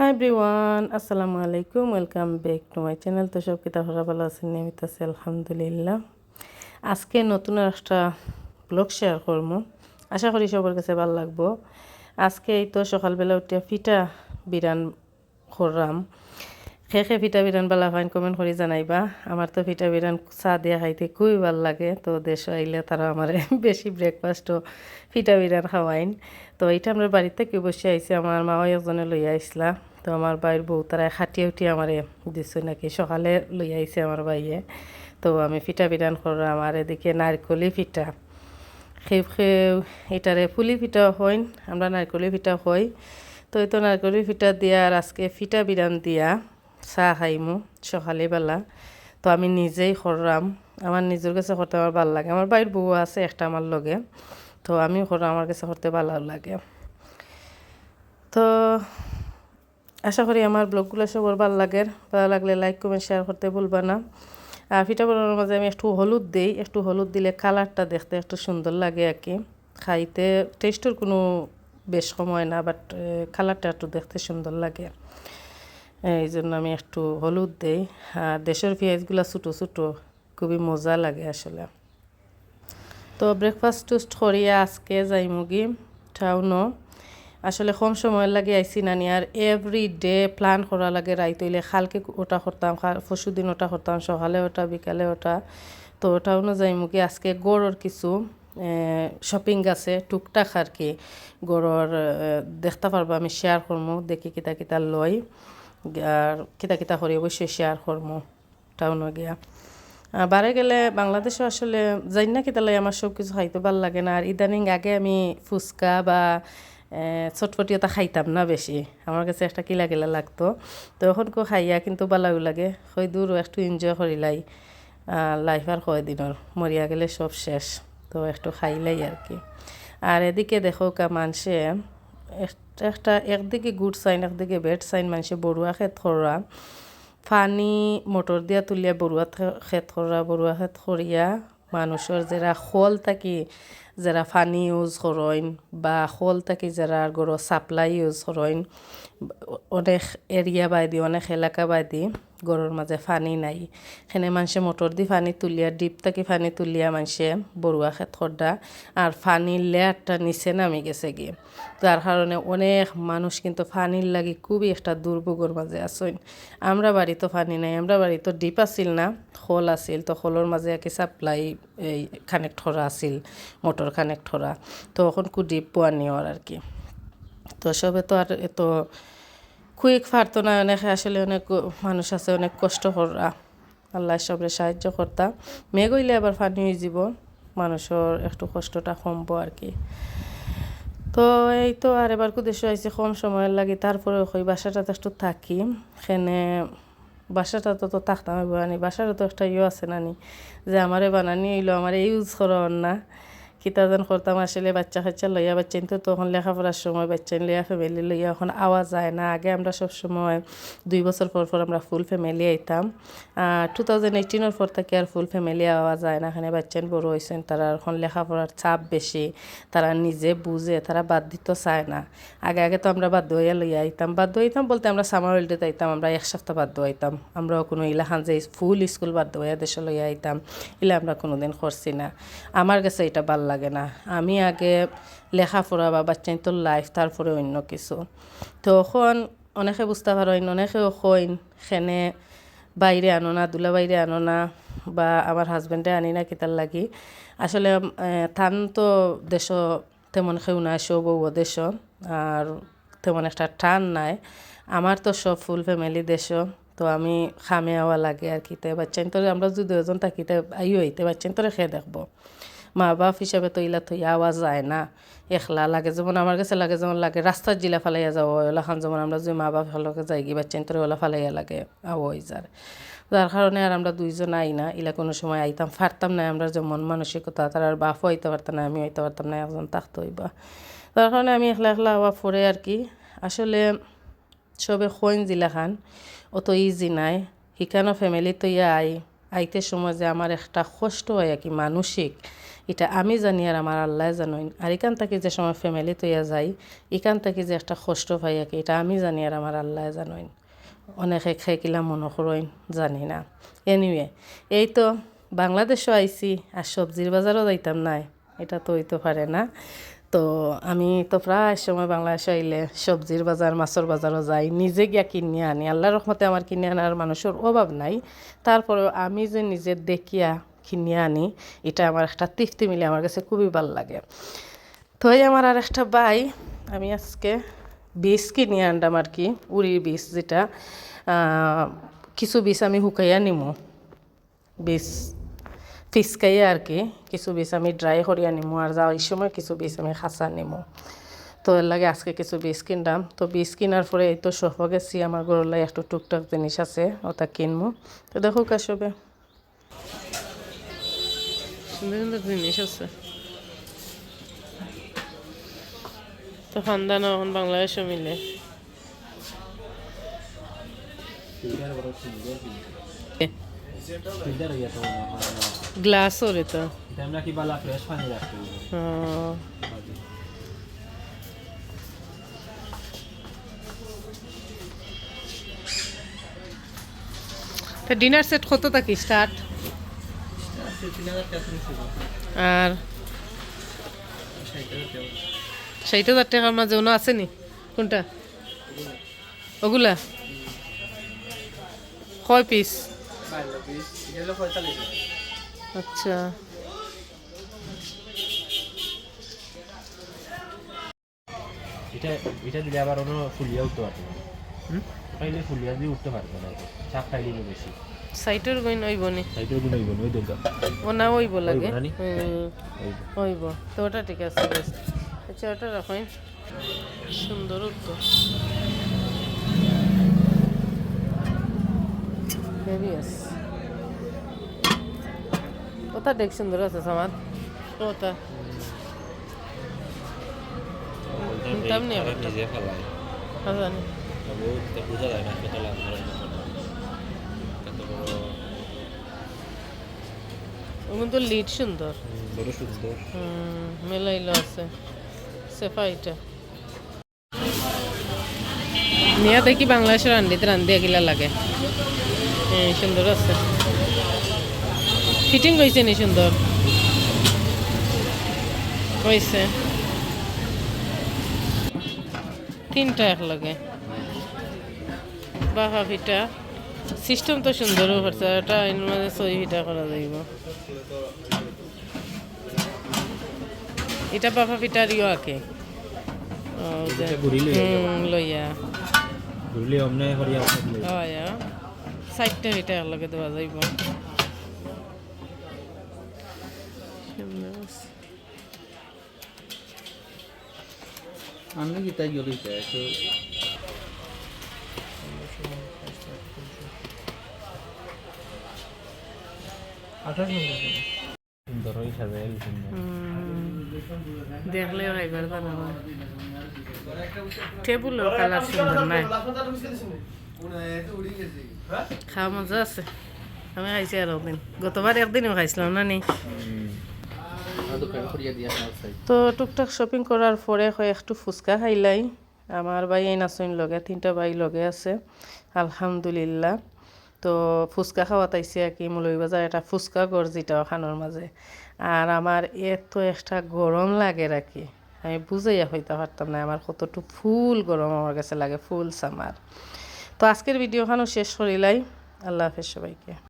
High everyone আসসালামু আলাইকুম welcome back to my channel তো সব কিতা হরা ভালো আছেন? নিয়মিত আছে, আলহামদুলিল্লাহ। আজকে নতুন একটা ব্লগ শেয়ার করব। আশা করি সবার কাছে ভালো লাগবো। আজকে এই তো সকালবেলা উঠিয়া ফিটা বিরান করলাম। খে খে ফিটা বিরান বালা ফাইন কমেন্ট করে জানাইবা। আমার তো ফিটা বিরান চা দিয়া খাইতে খুবই ভালো লাগে। তো দেশ আইলে তারা আমার বেশি ব্রেকফাস্টও ফিটা বিরান খাওয়াইন। তো এইটা আমরা বাড়িতে কেউ বসে আইসি আমার মাও একজনে লইয়া আইসলা। তো আমার বাইর বউ তারা খাটিয়ে উঠি আমারে দিচ্ছে নাকি? সকালে লইয়া আইসে আমার বাইয়ে তো আমি ফিটা বিরান করলাম আর এদিকে নারকলি ফিটা। খেউ খেউ এটারে ফুলি ফিটা হইন, আমরা নারকলি ফিটা হই। তো এই তো নারকলি ফিটা দিয়া আর আজকে ফিটা বিরান দিয়া চাহ খাইমু সকালে বেলা। তো আমি নিজেই করলাম আমার নিজের কাছে করতে আমার ভালো লাগে। আমার বাড়ির বউ আছে একটা আমার লগে। তো আমিও করলাম আমার কাছে করতে ভালো লাগে। তো আশা করি আমার ব্লগগুলো সবার ভালো লাগে। ভালো লাগলে লাইক কমেন্ট শেয়ার করতে ভুলবা না। আর পিঠা বানানোর মাঝে আমি একটু হলুদ দিই, একটু হলুদ দিলে কালারটা দেখতে একটু সুন্দর লাগে আর কি। খাইতে টেস্টের কোনো বেশ সময় না বাট কালারটা একটু দেখতে সুন্দর লাগে। এই জন্য আমি একটু হলুদ দিই। আর দেশের পেঁয়াজগুলো ছোটো ছোটো, খুবই মজা লাগে আসলে। তো ব্রেকফাস্ট টুস্ট করিয়া আজকে যাই মুগি। টাউনও আসলে কম সময় লাগে আইসি নানি আর এভরি ডে প্ল্যান করা লাগে রাইত। হইলে খালকে ওটা করতাম দিন ওটা করতাম, সকালে ওটা বিকালে ওটা তো ওটাও না যাই মুগি আজকে গড়র কিছু শপিং আছে, টুকটাক আর কি। গড়র দেখতে পারব আমি শেয়ার করব, দেখি কিতা কিতা লই আর কিতা কিতা করি, অবশ্যই শেয়ার করব। টাউনে গিয়া। বারে গেলে বাংলাদেশে আসলে যাই না কিতালাই আমার সব কিছু খাইতে ভালো লাগে না। আর ইদানিং আগে আমি ফুচকা বা চটপটি এটা খাইতাম না বেশি। আমার কাছে একটা কিলা কিলা লাগতো। তো এখন কো খাইয়া কিন্তু বালাও লাগে। হই দূর একটু এনজয় করিলাই লাইফ আর কয় দিনের মরিয়া গেলে সব শেষ। তো একটু খাইলাই আর কি। আর এদিকে দেখো কা মানুষে একটা একদিকে গুড সাইন একদিকে বেড সাইন মানুষে বড়ুয়া খেত খরা ফানি মোটর দিয়া তুলিয়া বড়ুয়া খেত খরা বড়ুয়া খেত খরিয়া মানুষের যারা খোল থাকি যারা ফানি ইউজ করেন বা খোল থাকি যারা গরো সাপ্লাই ইউজ করেন অনেক এরিয়া বাইদি অনেক এলাকা বাইদি গরুর মাঝে ফানি নাই সেনে মানুষে মোটর দি ফানি তুলিয়া ডিপ থাকি ফানি তুলিয়া মানুষে বড়ুয়া খেত খরদা আর ফানির লেয়ারটা নিচে নামি গেছে গিয়ে যার কারণে অনেক মানুষ কিন্তু ফানির লাগি খুবই একটা দুর্ভোগের মাঝে আসেন আমরা বাড়ি তো ফানি নাই আমরা বাড়ি তো ডিপ আসিল না খোল আসিল তো খোলের মাঝে একই সাপ্লাই এই কানেক্ট করা আসিল মোটর কানেক্ট করা তো এখন কু ডিপ পোয়া নিওয়ার আর কি তো সবে তো আর এত কুইক পারতো না অনেক আসলে অনেক মানুষ আছে, অনেক কষ্ট করা আল্লাহ সবরে সাহায্য করতা মেঘ হইলে আবার পানি হয়ে যাব মানুষের একটু কষ্টটা কমবো আর কি তো এই তো আর এবার কুদেশ আইসি কম সময়ের লাগে তারপরে ওই বাসাটা তো একটু থাকি। সেনে বাসাটা তো তো থাকতাম বানানি বাসাটা তো একটা ইয়ে আছে নানি, যে আমারে বানানি এলো আমার ইউজ করার না। কিতা যেন করতাম, আসলে বাচ্চা কাচ্চা লইয়া বাচ্চা তো তখন লেখাপড়ার সময় বাচ্চা লইয়া ফ্যামিলি লইয়া এখন আওয়া যায় না। আগে আমরা সব সময় দুই বছর পর পর আমরা ফুল ফ্যামিলি আইতাম। টু থাউজেন্ড এইটিনের পর থেকে আর ফুল ফ্যামিলি আওয়া যায় না। এখানে বাচ্চা বড় হয়েছেন তারা এখন লেখাপড়ার চাপ বেশি, তারা নিজে বুঝে, তারা বাদ দিতে চায় না। আগে আগে তো আমরা বাধ্য হইয়া লইয়া আইতাম। বাধ্য হইতাম বলতে আমরা সামার হলিডেতে আইতাম, আমরা এক সপ্তাহ বাধ্য হইতাম। আমরাও কোনো ইলাখান যে ফুল স্কুল বাধ্য হইয়া দেশে লইয়া আইতাম। ইলা আমরা কোনোদিন করছি না। আমার কাছে এটা ভালো লাগে না। আমি আগে লেখাপড়া বা বাচ্চাই তো লাইফ তারপরে অন্য কিছু। তো এখন অনেকে বুঝতে পারেন অনেকে কইন সেনে বাইরে আনো না, দুলা বাইরে আনো না, বা আমার হাজব্যান্ডে আনি না কিতার লাগি। আসলে থান তো দেশ তেমন কেউ না সব দেশ, আর তেমন একটা টান নাই। আমার তো সব ফুল ফ্যামিলি দেশ, তো আমি খামে আওয়া লাগে আর কি। তাই বাচ্চান তো আমরা যদি দুজন থাকিতে আইও হইতে বাচ্চান তোরে খেয়ে দেখব। মা বাপ হিসাবে তো ইলা থইয়া আওয়া যায় না। একলা লাগে যেমন আমার কাছে লাগে, যেমন লাগে রাস্তার জিলা ফালাইয়া যাওয়া ওলা খান যেমন আমরা যদি মা বাপ হলকে যাই কি বাচ্চা তোর ওলা ফালাইয়া লাগে, আও হয়ে যার। যার কারণে আর আমরা দুইজন আই না, ইলা কোনো সময় আইতাম, ফারতাম না। আমরা যেমন মানসিকতা, তার আর বাপও হইতে পারতাম না আমি হইতে পারতাম না, একজন থাকতে হইবা। তার কারণে আমি একলা একলা আওয়া পরে আর কি, আসলে সবে খৈন জিলা খান, অত ইজি নাই। হিকানো ফ্যামিলি তো ইয়া আই আইতে সময় যে আমার একটা কষ্ট হয় কি, মানসিক। এটা আমি জানি আর আমার আল্লাহ জানোই। আর এখান থেকে যে সময় ফ্যামিলি তৈয়া যাই, এখান থেকে যে একটা কষ্ট পাই কি, এটা আমি জানি আর আমার আল্লাহ জানোই। অনেকে খেকিলা মনে করইন জানি না। এনিওয়ে এই তো বাংলাদেশও আইছি, আর সবজির বাজারও যাইতাম নাই। এটা তো হইতে পারে না। তো আমি তো প্রায় সময় বাংলাদেশে আইলে সবজির বাজার, মাছের বাজারও যাই। নিজে গিয়া কিনে আনি। আল্লাহ রহমতে আমার কিনে আনার মানুষের অভাব নাই। তারপরেও আমি যে নিজে দেখিয়া কিনে আনি, এটা আমার একটা তৃপ্তি মিলে আমার কাছে খুবই ভালো লাগে। তো এই আমার আর একটা বাই আমি আজকে বীজ কিনে আনলাম আর কি, উড়ির বীজ যেটা কিছু বীজ আমি শুকাইয়া নিমু। বীজ ফিসকাইয়া আর কি কিছু বীজ আমি ড্রাই করিয়া নিমু আর যাওয়ার সময় কিছু বীজ আমি খাসা নিমু তো এর লাগে আজকে কিছু বীজ কিনলাম তো বীজ কেনার পরে এই তো সহ গেছি আমার গরুলাই একটু টুকটাক জিনিস আছে ওটা কিনবো তো দেখো কাশবে সুন্দর সুন্দর জিনিস আছে। তো খানদান এখন বাংলাদেশও মিলে। ফ্রেশ পানি রাখতে হবে। তো ডিনার সেট কত থাকি? স্টার্ট আর? ষাট হাজার টাকার মাঝে ওনো আছে নি? কোনটা? ওগুলা? কয় পিস আচ্ছা। এটা এটা দিলে আবার অন্য ফুলিয়া উঠতে পারবে না। হুম? ফুলিয়া দিয়ে উঠতে পারবে না চাপ খাইলে বেশি। সাইটের বই নইব নি। সাইডের গুণ হইব ওই দুটো ও না ওইব। লাগে তো ওটা ঠিক আছে আচ্ছা ওটা রাখেন। সুন্দর তো আছে ওটা দেখ সুন্দর আছে আমার ওটা। কত বড়। তো লিড সুন্দর। বড় সুন্দর। হুম, মেলাইলো আছে। নিয়া দেখি বাংলাদেশের রান্দিতে রান্ধি এগুলা লাগে। সুন্দর আছে। ফিটিং হয়েছে নি সুন্দর? হয়েছে তিনটা এক লগে বাহা ফিটা। সিস্টেম তো সুন্দরও করছে এটা এর মাঝে ছয় ফিটা করা যাইব। এটা বাফা ফিটার ইয়ে আঁকে লইয়া ঘুরলে অমনে করিয়া হয়। চারটা ফিটা একলগে দেওয়া যাইব। আমি কি তাই সুন্দর হুম, দেখলে টেবুলের কালার সুন্দর নাই। খাওয়া মজা আছে। আমি খাইছি আর একদিন গতবার একদিনও খাইছিলাম না নি তো টুকটাক শপিং করার পরে হয় একটু ফুচকা খাইলাই আমার ভাই এই নাচইন লগে, তিনটা ভাই লগে আছে। আলহামদুলিল্লাহ। তো ফুচকা খাওয়াত আইসি আর কি মৌলভীবাজার এটা ফুচকা ঘর যেটা খানোর মাঝে আর আমার এত একটা গরম লাগে কি আমি বুঝাইয়া হইতে পারতাম না আমার কতটুকু ফুল গরম আমার কাছে লাগে, ফুল সামার তো আজকের ভিডিওখানও শেষ করিলাই আল্লাহ হাফেজ সবাইকে।